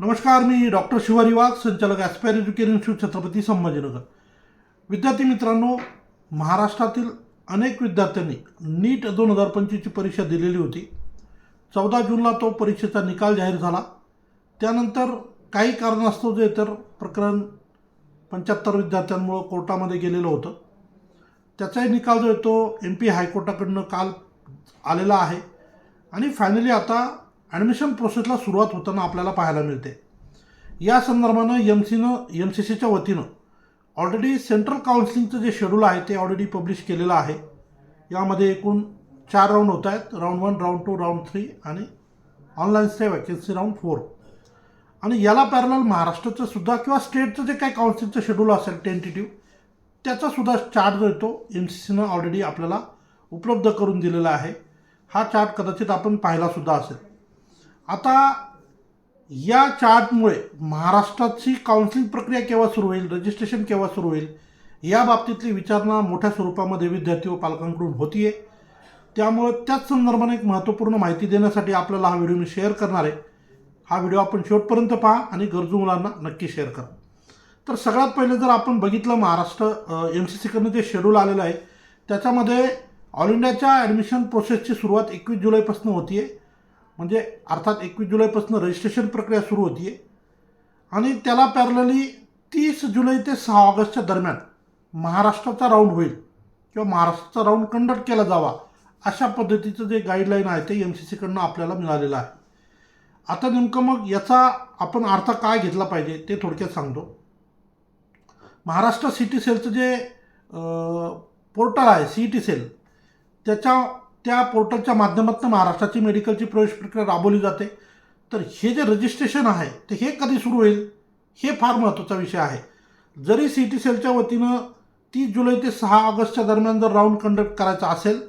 नमस्कार मी डॉक्टर शिवारी वाघ संचालक aspire education institute Chhatrapati Sambhajinagar. विद्यार्थी मित्रांनो महाराष्ट्रातील अनेक विद्यार्थ्यांनी नीट दोन हजार पंचवीसची परीक्षा दिलेली होती. चौदा जूनला तो परीक्षेचा निकाल जाहीर झाला. त्यानंतर काही कारणास्तव जे तर प्रकरण पंच्याहत्तर विद्यार्थ्यांमुळं कोर्टामध्ये गेलेलं होतं. त्याचाही निकाल जो आहे तो एम पी हायकोर्टाकडनं काल आलेला आहे. आणि फायनली आता ॲडमिशन प्रोसेसला सुरुवात होताना आपल्याला पाहायला मिळते. या संदर्भानं एम सीनं एम सी सीच्या वतीनं ऑलरेडी सेंट्रल काउन्सिलिंगचं जे शेड्यूल आहे ते ऑलरेडी पब्लिश केलेलं आहे. यामध्ये एकूण चार राऊंड होत आहेत. Round one round two round three आणि online stay vacancy round four आणि याला पॅरल महाराष्ट्राचं सुद्धा किंवा स्टेटचं जे काही काउन्सिलचं शेड्यूल असेल टेंटेटिव्ह त्याचासुद्धा चार्ट जो येतो एम सी सीनं ऑलरेडी आपल्याला उपलब्ध करून दिलेला आहे. हा चार्ट कदाचित आपण पाहिलासुद्धा असेल. आता या चार्टमुळे महाराष्ट्राची काउन्सिलिंग प्रक्रिया केव्हा सुरू होईल रजिस्ट्रेशन केव्हा सुरू होईल या बाबतीतली विचारणा मोठ्या स्वरूपामध्ये विद्यार्थी व पालकांकडून होतीये. त्यामुळं त्याच संदर्भाने एक महत्त्वपूर्ण माहिती देण्यासाठी आपल्याला हा व्हिडिओ मी शेअर करणार आहे. हा व्हिडिओ आपण शेवटपर्यंत पहा आणि गरजू मुलांना नक्की शेअर करा. तर सगळ्यात पहिले जर आपण बघितलं महाराष्ट्र एम सी सीकडनं जे शेड्यूल आलेलं आहे त्याच्यामध्ये ऑल इंडियाच्या ॲडमिशन प्रोसेसची सुरुवात एकवीस जुलैपासून होती आहे म्हणजे अर्थात एकवीस जुलैपासून रजिस्ट्रेशन प्रक्रिया सुरू होती. आहे आणि त्याला पॅरलली तीस जुलै ते सहा ऑगस्टच्या दरम्यान महाराष्ट्राचा राऊंड होईल किंवा महाराष्ट्राचा राऊंड कंडक्ट केला जावा अशा पद्धतीचं जे गाईडलाईन आहे ते एम सी सीकडनं आपल्याला मिळालेलं आहे. आता नेमकं मग याचा आपण अर्थ काय घेतला पाहिजे ते थोडक्यात सांगतो. महाराष्ट्र सिटी सेलचं जे पोर्टल आहे सी टी सेल त्याच्या त्या पोर्टलच्या माध्यमातून महाराष्ट्राची मेडिकलची प्रवेश प्रक्रिया राबवली जाते. तर हे जे रजिस्ट्रेशन आहे ते हे कधी सुरू होईल हे फार महत्त्वाचा विषय आहे. जरी सी टी सेलच्या वतीनं तीस जुलै ते सहा ऑगस्टच्या दरम्यान जर राऊंड कंडक्ट करायचा असेल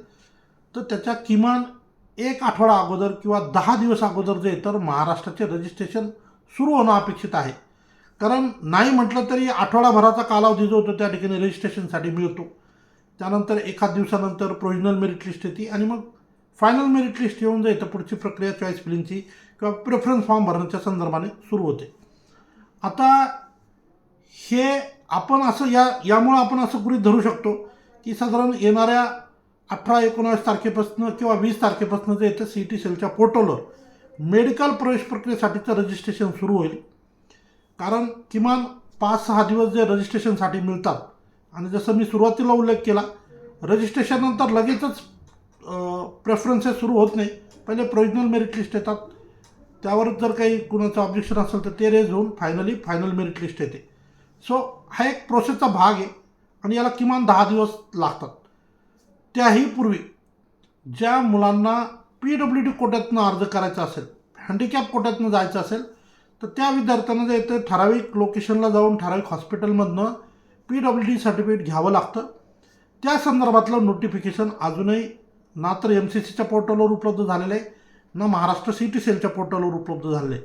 तर त्याच्या किमान एक आठवडा अगोदर किंवा दहा दिवस अगोदर जे तर महाराष्ट्राचे रजिस्ट्रेशन सुरू होणं अपेक्षित आहे. कारण नाही म्हटलं तरी आठवडाभराचा कालावधी जो होतो त्या ठिकाणी रजिस्ट्रेशनसाठी मिळतो. त्यानंतर एखाद दिवसानंतर प्रोविजनल मेरिट लिस्ट येते आणि मग फायनल मेरिट लिस्ट येऊन जाईल. तर पुढची प्रक्रिया चॉईस फिलिंगची किंवा प्रेफरन्स फॉर्म भरण्याच्या संदर्भाने सुरू होते. आता हे आपण असं या यामुळं आपण असं गृहीत धरू शकतो की साधारण येणाऱ्या अठरा एकोणावीस तारखेपासून किंवा वीस तारखेपासून जे येतं सी टी सेलच्या पोर्टलवर मेडिकल प्रवेश प्रक्रियेसाठीचं रजिस्ट्रेशन सुरू होईल. कारण किमान पाच सहा दिवस जे रजिस्ट्रेशनसाठी मिळतात आणि जसं मी सुरुवातीला उल्लेख केला रजिस्ट्रेशननंतर लगेचच प्रेफरन्सेस सुरू होत नाही. पहिले प्रोविजनल मेरिट लिस्ट येतात. त्यावर जर काही कुणाचं ऑब्जेक्शन असेल तर ते रेज होऊन फायनली फायनल मेरिट लिस्ट येते. सो हा एक प्रोसेसचा भाग आहे आणि याला किमान दहा दिवस लागतात. त्याही पूर्वी ज्या मुलांना पी डब्ल्यू डी कोट्यातनं अर्ज करायचा असेल हँडिकॅप कोट्यातनं जायचं असेल तर त्या विद्यार्थ्यांना जे येतं ठराविक लोकेशनला जाऊन ठराविक हॉस्पिटलमधनं पी डब्ल्यू डी सर्टिफिकेट घ्यावं लागतं. त्या संदर्भातलं नोटिफिकेशन अजूनही ना तर एम सी सीच्या पोर्टलवर उपलब्ध झालेलं आहे. ना महाराष्ट्र सी टी सेलच्या पोर्टलवर उपलब्ध झालेलं आहे.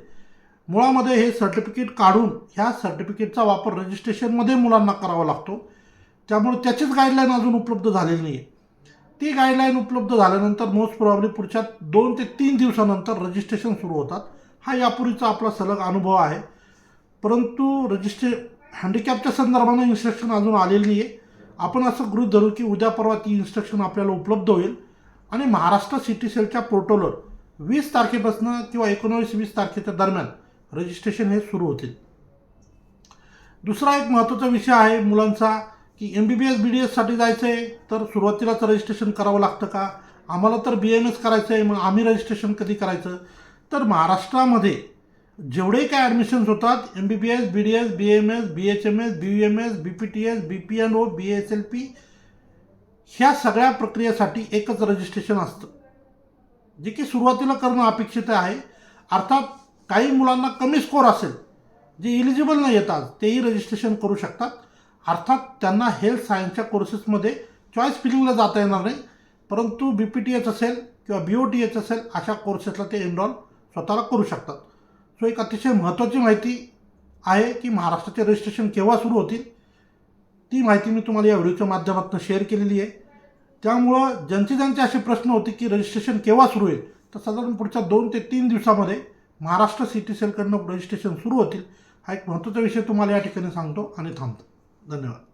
मुळामध्ये हे सर्टिफिकेट काढून ह्या सर्टिफिकेटचा वापर रजिस्ट्रेशनमध्ये मुलांना करावा लागतो. त्यामुळे त्याचीच गाईडलाईन अजून उपलब्ध झालेली नाही आहे ती गाईडलाईन उपलब्ध झाल्यानंतर मोस्ट प्रॉब्ली पुढच्या दोन ते तीन दिवसानंतर रजिस्ट्रेशन सुरू होतात. हा यापूर्वीचा आपला सलग अनुभव आहे. परंतु रजिस्ट्रे हँडिकॅपच्या संदर्भानं इन्स्ट्रक्शन अजून आलेली नाही आहे आपण असं गृहित धरू की उद्या परवा ती इन्स्ट्रक्शन आपल्याला उपलब्ध होईल. आणि महाराष्ट्र सिटी सेलच्या पोर्टलवर वीस तारखेपासून किंवा एकोणावीस वीस तारखेच्या दरम्यान रजिस्ट्रेशन हे सुरू होतील. दुसरा एक महत्त्वाचा विषय आहे मुलांचा की M B B S B D एससाठी जायचं आहे तर सुरुवातीलाच रजिस्ट्रेशन करावं लागतं का? आम्हाला तर बी एम एस करायचं आहे मग आम्ही रजिस्ट्रेशन कधी करायचं? तर महाराष्ट्रामध्ये जेवढे काय ॲडमिशन्स होतात M B B S B D S B M S B H M S B U M S B P T S B P N O B S L P ह्या सगळ्या प्रक्रियेसाठी एकच registration असतं. जे की सुरुवातीला करणं अपेक्षित आहे. अर्थात काही मुलांना कमी स्कोर असेल जे इलिजिबल नाही येतात तेही रजिस्ट्रेशन करू शकतात. अर्थात त्यांना हेल्थ सायन्सच्या कोर्सेसमध्ये चॉईस फिलिंगला जाता येणार नाही. परंतु बी पी टी एच असेल किंवा बी ओ टी एच असेल अशा कोर्सेसला ते एनरॉल स्वतःला करू शकतात. सो एक अतिशय महत्त्वाची माहिती आहे की महाराष्ट्राचे रजिस्ट्रेशन केव्हा सुरू होतील ती माहिती मी तुम्हाला या व्हिडिओच्या माध्यमातून शेअर केलेली आहे. त्यामुळं ज्यांचे ज्यांचे असे प्रश्न होते की रजिस्ट्रेशन केव्हा सुरू होईल? तर साधारण पुढच्या दोन ते तीन दिवसामध्ये महाराष्ट्र सी टी सेलकडनं रजिस्ट्रेशन सुरू होतील. हा एक महत्त्वाचा विषय तुम्हाला या ठिकाणी सांगतो आणि थांबतो. धन्यवाद.